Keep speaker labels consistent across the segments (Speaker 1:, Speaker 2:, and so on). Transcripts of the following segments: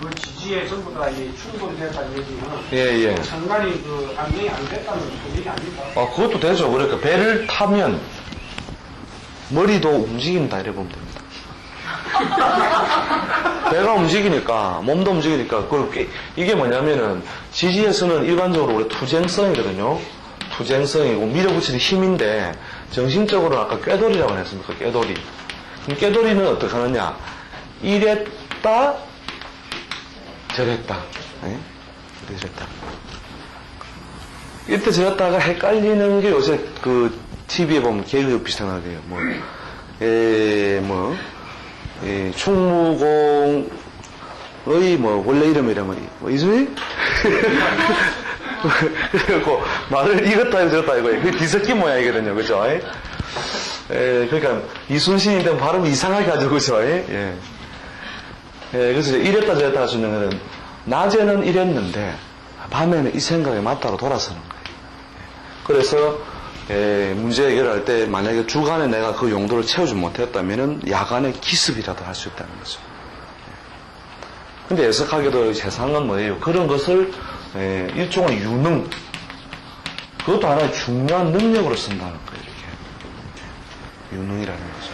Speaker 1: 그 지지에 전부 다 됐다는 얘기는
Speaker 2: 예, 예.
Speaker 1: 장관이 그 안정이 안 됐다는 그 얘기 아닙니까?
Speaker 2: 아, 그것도 되죠. 그러니까 배를 타면 머리도 움직인다 이래 보면 됩니다. 배가 움직이니까 몸도 움직이니까 그 게- 이게 뭐냐면은 지지에서는 일반적으로 우리 투쟁성이거든요. 투쟁성이고 밀어붙이는 힘인데 정신적으로 아까 꾀돌이라고 했습니까? 꾀돌이. 그럼 꾀돌이는 어떻게 하느냐? 이랬다 저랬다. 예? 이랬다. 이때 저랬다가 헷갈리는 게 요새 그 TV에 보면 개그 비슷하게. 뭐, 에, 뭐, 에, 충무공의 뭐, 원래 이름이라면, 뭐, 이수희? 그래갖고 말을 이것도 아니고 저것도 아니고, 그 뒤섞인 모양이거든요. 그죠? 에, 그러니까 이순신인데 발음 이상하게 하죠. 그죠? 예. 예, 그래서 이랬다 저랬다 하시는 거는, 낮에는 이랬는데, 밤에는 이 생각이 맞다로 돌아서는 거예요. 그래서 에, 문제 해결할 때 만약에 주간에 내가 그 용도를 채우지 못했다면은 야간에 기습이라도 할 수 있다는 거죠. 근데 애석하게도 세상은 뭐예요? 그런 것을 에, 일종의 유능, 그것도 하나의 중요한 능력으로 쓴다는 거예요. 이렇게 유능이라는 거죠.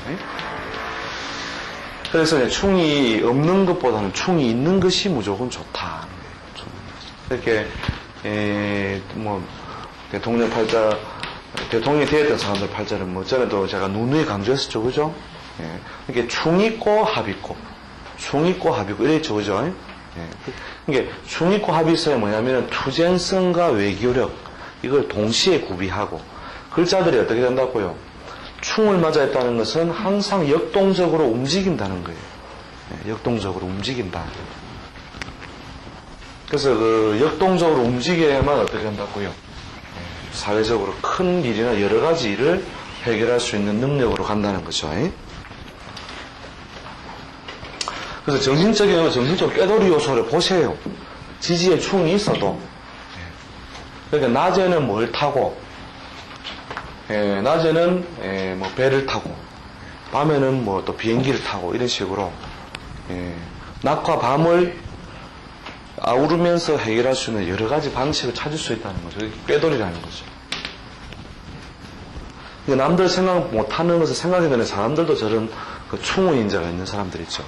Speaker 2: 예? 그래서 충이 없는 것보다는 충이 있는 것이 무조건 좋다. 이렇게 에, 뭐 대통령 팔자 대통령이 되었던 사람들 팔자를 뭐 전에도 제가 누누이 강조했었죠, 그죠? 예. 이게 충 있고 합 있고 충 있고 합 있고 이랬죠, 그죠? 예. 이게 충 있고 합이 있어야 뭐냐면은 투쟁성과 외교력 이걸 동시에 구비하고 글자들이 어떻게 된다고요? 충을 맞아 있다는 것은 항상 역동적으로 움직인다는 거예요. 예, 역동적으로 움직인다. 그래서 그 역동적으로 움직여야만 어떻게 한다고요? 예, 사회적으로 큰 일이나 여러 가지 일을 해결할 수 있는 능력으로 간다는 거죠. 예? 그래서 정신적인 정신적 꾀돌이 요소를 보세요. 지지에 충이 있어도 예. 그러니까 낮에는 뭘 타고 예, 낮에는 예, 뭐 배를 타고 밤에는 뭐 또 비행기를 타고 이런 식으로 예, 낮과 밤을 아우르면서 해결할 수 있는 여러 가지 방식을 찾을 수 있다는 거죠. 이게 꾀돌이라는 거죠. 남들 생각 못하는 것을 생각해내는 사람들도 저런 그 충우 인자가 있는 사람들 있죠.